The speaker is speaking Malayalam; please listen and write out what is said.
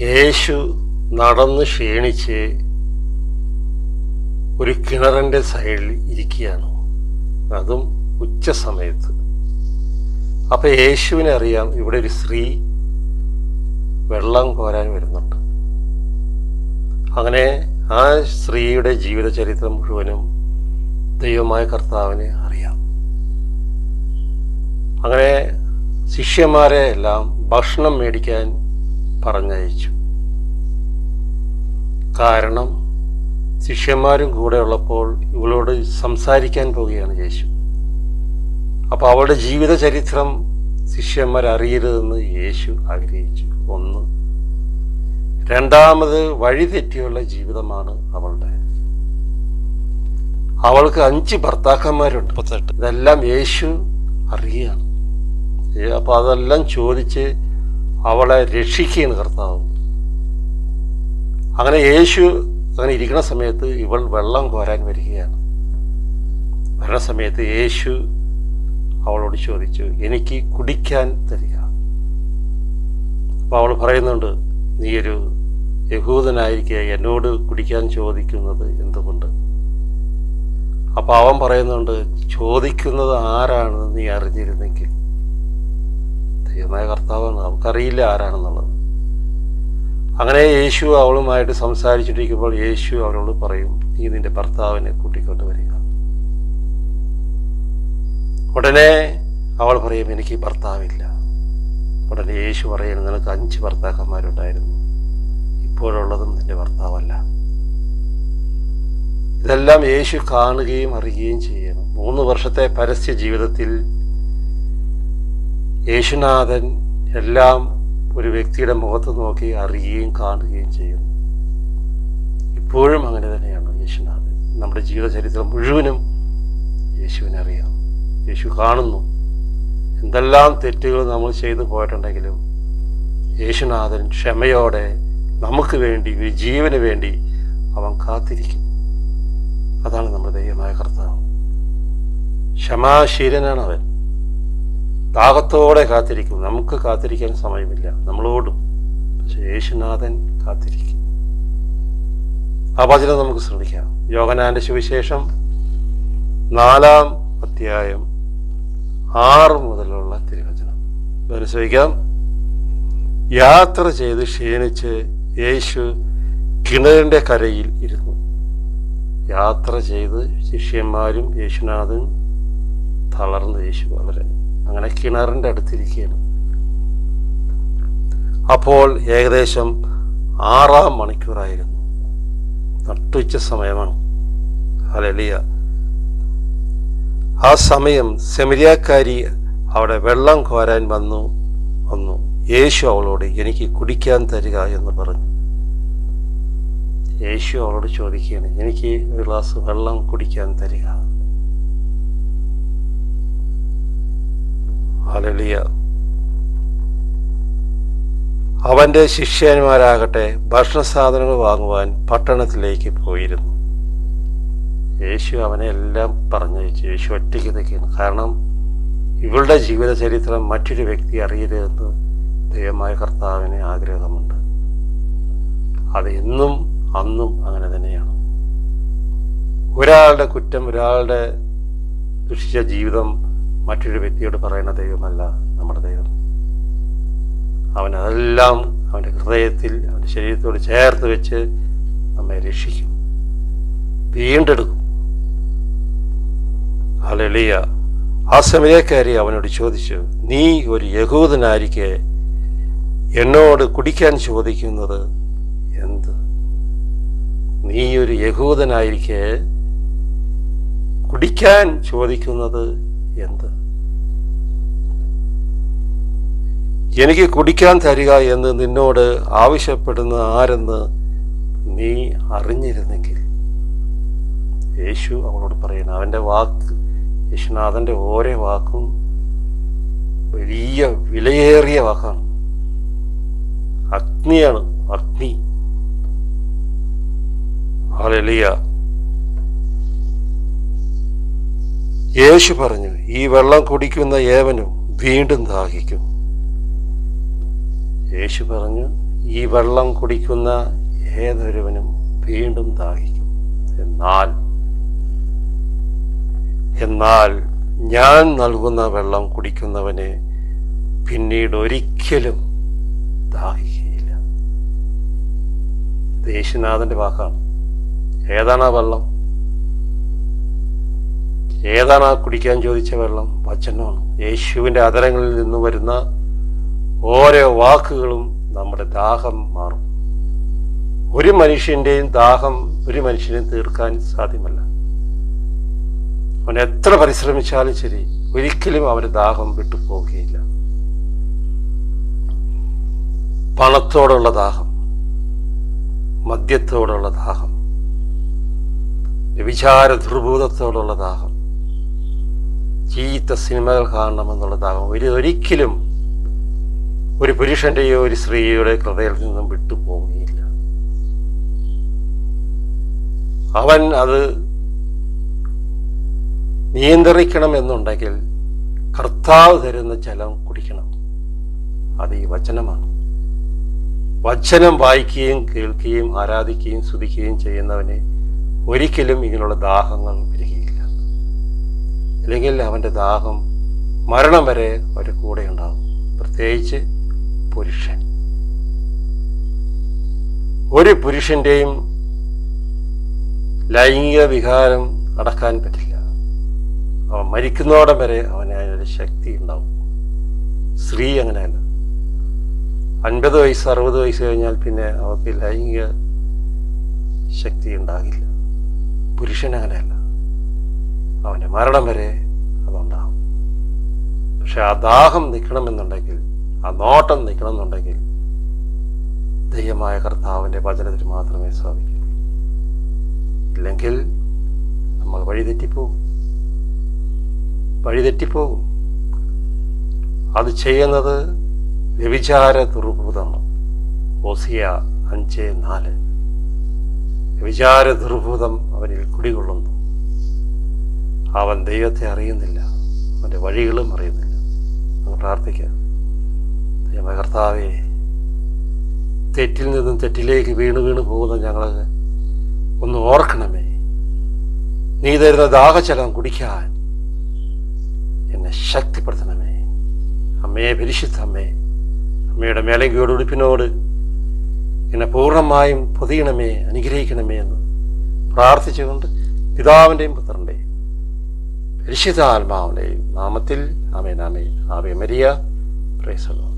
യേശു നടന്ന് ക്ഷീണിച്ച് ഒരു കിണറിന്റെ സൈഡിൽ ഇരിക്കുകയാണ്. അതും ഉച്ച സമയത്ത്. അപ്പം യേശുവിനെ അറിയാം ഇവിടെ ഒരു സ്ത്രീ വെള്ളം കോരാൻ വരുന്നുണ്ട്. അങ്ങനെ ആ സ്ത്രീയുടെ ജീവിതചരിത്രം മുഴുവനും ദൈവമായ കർത്താവിനെ അറിയാം. അങ്ങനെ ശിഷ്യന്മാരെ എല്ലാം ഭക്ഷണം മേടിക്കാൻ പറഞ്ഞയച്ചു. കാരണം ശിഷ്യന്മാരും കൂടെ ഉള്ളപ്പോൾ ഇവളോട് സംസാരിക്കാൻ പോവുകയാണ് യേശു. അപ്പോൾ അവളുടെ ജീവിത ചരിത്രം ശിഷ്യന്മാർ അറിയരുതെന്ന് യേശു ആഗ്രഹിച്ചു. ഒന്ന് രണ്ടാമത് വഴിതെറ്റിയുള്ള ജീവിതമാണ് അവളുടെ. അവൾക്ക് അഞ്ച് ഭർത്താക്കന്മാരുണ്ട്. ഇതെല്ലാം യേശു അറിയുകയാണ്. അപ്പോൾ അപ്പൊ അതെല്ലാം ചോദിച്ച് അവളെ രക്ഷിക്കുകയാണ് കർത്താവ്. അങ്ങനെ യേശു അങ്ങനെ ഇരിക്കുന്ന സമയത്ത് ഇവൾ വെള്ളം കോരാൻ വരികയാണ്. വരുന്ന സമയത്ത് യേശു അവളോട് ചോദിച്ചു എനിക്ക് കുടിക്കാൻ തരിക. അപ്പോൾ അവൾ പറയുന്നുണ്ട് നീ ഒരു യഹൂദനായിരിക്കെ എന്നോട് കുടിക്കാൻ ചോദിക്കുന്നത് എന്തുകൊണ്ട്? അപ്പോൾ അവൻ പറയുന്നുണ്ട് ചോദിക്കുന്നത് ആരാണെന്ന് നീ അറിഞ്ഞിരുന്നെങ്കിൽ. ദൈവമായ കർത്താവാണ് നമുക്കറിയില്ല ആരാണെന്നുള്ളത്. അങ്ങനെ യേശു അവളുമായിട്ട് സംസാരിച്ചിട്ടിരിക്കുമ്പോൾ യേശു അവരോട് പറയും നീ നിന്റെ ഭർത്താവിനെ കൂട്ടിക്കൊണ്ട് വരിക. ഉടനെ അവൾ പറയും എനിക്ക് ഭർത്താവില്ല. ഉടനെ യേശു പറയും നിനക്ക് അഞ്ച് ഭർത്താക്കന്മാരുണ്ടായിരുന്നു. ഇപ്പോഴുള്ളതും നിന്റെ ഭർത്താവല്ല. ഇതെല്ലാം യേശു കാണുകയും അറിയുകയും ചെയ്യണം. മൂന്ന് വർഷത്തെ പരസ്യ ജീവിതത്തിൽ യേശുനാഥൻ എല്ലാം ഒരു വ്യക്തിയുടെ മുഖത്ത് നോക്കി അറിയുകയും കാണുകയും ചെയ്യുന്നു. ഇപ്പോഴും അങ്ങനെ തന്നെയാണ് യേശുനാഥൻ. നമ്മുടെ ജീവിതചരിത്രം മുഴുവനും യേശുവിനെ അറിയാം. യേശു കാണുന്നു. എന്തെല്ലാം തെറ്റുകൾ നമ്മൾ ചെയ്തു പോയിട്ടുണ്ടെങ്കിലും യേശുനാഥൻ ക്ഷമയോടെ നമുക്ക് വേണ്ടി ഒരു ജീവന് വേണ്ടി അവൻ കാത്തിരിക്കും. അതാണ് നമ്മുടെ ദൈവമായ കർത്താവ്. ക്ഷമാശീലനാണ് അവൻ. ദാഹത്തോടെ കാത്തിരിക്കും. നമുക്ക് കാത്തിരിക്കാൻ സമയമില്ല. നമ്മളോടും. പക്ഷെ യേശുനാഥൻ കാത്തിരിക്കും. ആ വചനം നമുക്ക് ശ്രമിക്കാം യോഗനാന്റെ സുവിശേഷം നാലാം അധ്യായം ആറ് മുതലുള്ള തിരുവചനം. മനസ്സിലാക്കാം യാത്ര ചെയ്ത് ക്ഷീണിച്ച് യേശു കിണറിന്റെ കരയിൽ ഇരുന്നു. യാത്ര ചെയ്ത് ശിഷ്യന്മാരും യേശുനാഥും തളർന്ന് യേശു വളരെ അങ്ങനെ കിണറിന്റെ അടുത്തിരിക്കുകയാണ്. അപ്പോൾ ഏകദേശം ആറാം മണിക്കൂറായിരുന്നു. നട്ടുച്ച സമയമാണ്. അലലിയ ആ സമയം സെമിരിയാക്കാരി അവിടെ വെള്ളം കോരാൻ വന്നു വന്നു. യേശു അവളോട് എനിക്ക് കുടിക്കാൻ തരിക എന്ന് പറഞ്ഞു. യേശു അവളോട് ചോദിക്കുകയാണ് എനിക്ക് ഒരു ഗ്ലാസ് വെള്ളം കുടിക്കാൻ തരിക ഹലലിയ അവന്റെ ശിഷ്യന്മാരാകട്ടെ ഭക്ഷണ സാധനങ്ങൾ വാങ്ങുവാൻ പട്ടണത്തിലേക്ക് പോയിരുന്നു. യേശു അവനെ എല്ലാം പറഞ്ഞയച്ചു. യേശു ഒറ്റയ്ക്ക് നിൽക്കുന്നു. കാരണം ഇവളുടെ ജീവിത ചരിത്രം മറ്റൊരു വ്യക്തി അറിയരുതെന്ന് ദൈവമായ കർത്താവിന് ആഗ്രഹമുണ്ട്. അത് എന്നും അന്നും അങ്ങനെ തന്നെയാണ്. ഒരാളുടെ കുറ്റം ഒരാളുടെ ദുഷിച്ച ജീവിതം മറ്റൊരു വ്യക്തിയോട് പറയുന്ന ദൈവമല്ല നമ്മുടെ ദൈവം. അവൻ അതെല്ലാം അവന്റെ ഹൃദയത്തിൽ അവന്റെ ശരീരത്തോട് ചേർത്ത് വെച്ച് നമ്മെ രക്ഷിക്കും. വീണ്ടെടുക്കും. അലളിയ ആ സമയക്കാരി അവനോട് ചോദിച്ചു നീ ഒരു യഹൂദനായിരിക്കെ? എന്നോട് കുടിക്കാൻ ചോദിക്കുന്നത് എന്ത്? നീ ഒരു യഹൂദനായിരിക്കെ? കുടിക്കാൻ ചോദിക്കുന്നത് എന്ത്? എനിക്ക് കുടിക്കാൻ തരിക എന്ന് നിന്നോട് ആവശ്യപ്പെടുന്ന ആരെന്ന് നീ അറിഞ്ഞിരുന്നെങ്കിൽ. യേശു അവളോട് പറയുന്നു അവന്റെ വാക്ക് യേശുനാഥന്റെ ഓരോ വാക്കും വലിയ വിലയേറിയ വാക്കാണ്. അഗ്നിയാണ് അഗ്നി. ഹല്ലേലൂയ. യേശു പറഞ്ഞു ഈ വെള്ളം കുടിക്കുന്ന ഏവനും വീണ്ടും ദാഹിക്കും. യേശു പറഞ്ഞു ഈ വെള്ളം കുടിക്കുന്ന ഏതൊരുവനും വീണ്ടും ദാഹിക്കും. എന്നാൽ എന്നാൽ ഞാൻ നൽകുന്ന വെള്ളം കുടിക്കുന്നവന് പിന്നീട് ഒരിക്കലും ദാഹിക്കുകയില്ല. യേശുനാഥന്റെ വാക്കാണ്. ഏതാണ് ആ വെള്ളം? ഏതാണ് ആ കുടിക്കാൻ ചോദിച്ച വെള്ളം? വചനമാണ്. യേശുവിന്റെ അതരങ്ങളിൽ നിന്ന് വരുന്ന ഓരോ വാക്കുകളും നമ്മുടെ ദാഹം മാറും. ഒരു മനുഷ്യന്റെയും ദാഹം ഒരു മനുഷ്യനെയും തീർക്കാൻ സാധ്യമല്ല. അവൻ എത്ര പരിശ്രമിച്ചാലും ശരി ഒരിക്കലും അവന്റെ ദാഹം വിട്ടുപോകുകയില്ല പണത്തോടുള്ള ദാഹം മദ്യത്തോടുള്ള ദാഹം വ്യഭിചാര ദുർഭൂതത്തോടുള്ള ദാഹം ചീത്ത സിനിമകൾ കാണണം എന്നുള്ളതാകും ഒരു ഒരിക്കലും ഒരു പുരുഷന്റെയോ ഒരു സ്ത്രീയുടെ ഹൃദയത്തിൽ നിന്നും വിട്ടുപോകുകയില്ല. അവൻ അത് നിയന്ത്രിക്കണം എന്നുണ്ടെങ്കിൽ കർത്താവ് തരുന്ന ജലം കുടിക്കണം. അത് ഈ വചനമാണ്. വചനം വായിക്കുകയും കേൾക്കുകയും ആരാധിക്കുകയും സ്തുതിക്കുകയും ചെയ്യുന്നവന് ഒരിക്കലും ഇങ്ങനെയുള്ള ദാഹങ്ങൾ വരികയില്ല. അല്ലെങ്കിൽ അവന്റെ ദാഹം മരണം വരെ അവന്റെ കൂടെ ഉണ്ടാകും പ്രത്യേകിച്ച് പുരുഷൻ. ഒരു പുരുഷന്റെയും ലൈംഗിക വികാരം അടക്കാൻ പറ്റില്ല. അവൻ മരിക്കുന്നോടം വരെ അവന് അതിനൊരു ശക്തി ഉണ്ടാവും. സ്ത്രീ അങ്ങനെയല്ല. അൻപത് വയസ്സ് അറുപത് വയസ്സ് കഴിഞ്ഞാൽ പിന്നെ അവർക്ക് ലൈംഗിക ശക്തി ഉണ്ടാകില്ല. പുരുഷൻ അങ്ങനെയല്ല. അവന്റെ മരണം വരെ അതുണ്ടാകും പക്ഷെ ആ ദാഹം നിൽക്കണമെന്നുണ്ടെങ്കിൽ ആ നോട്ടം നിൽക്കണമെന്നുണ്ടെങ്കിൽ ദൈവമായ കർത്താവിന്റെ വചനത്തിൽ മാത്രമേ സാധിക്കൂ. ഇല്ലെങ്കിൽ നമ്മൾ വഴിതെറ്റിപ്പോകും. വഴിതെറ്റിപ്പോകും. അത് ചെയ്യുന്നത് വ്യഭിചാര ദുർഭൂതമാണ് ഓസിയ അഞ്ച് നാല്. വ്യഭിചാര ദുർഭൂതം അവനിൽ കുടികൊള്ളുന്നു. അവൻ ദൈവത്തെ അറിയുന്നില്ല. അവന്റെ വഴികളും അറിയുന്നില്ല. അങ്ങ് പ്രാർത്ഥിക്കാം. ദൈവമേ കർത്താവേ തെറ്റിൽ നിന്നും തെറ്റിലേക്ക് വീണ് വീണ് പോകുന്ന ഞങ്ങൾ ഒന്ന് ഓർക്കണമേ. നീ തരുന്ന ദാഹജലം കുടിക്കാൻ എന്നെ ശക്തിപ്പെടുത്തണമേ. അമ്മയെ പരിശുദ്ധ അമ്മേ അമ്മയുടെ മേലങ്കിയോട് ഉടുപ്പിനോട് എന്നെ പൂർണമായും പൊതിയണമേ അനുഗ്രഹിക്കണമേ എന്ന് പ്രാർത്ഥിച്ചുകൊണ്ട് പിതാവിന്റെയും പുത്രന്റെയും പരിശുദ്ധാത്മാവിന്റെയും നാമത്തിൽ ആമേൻ ആമേ ആവേ മരിയ. പ്രേസലോ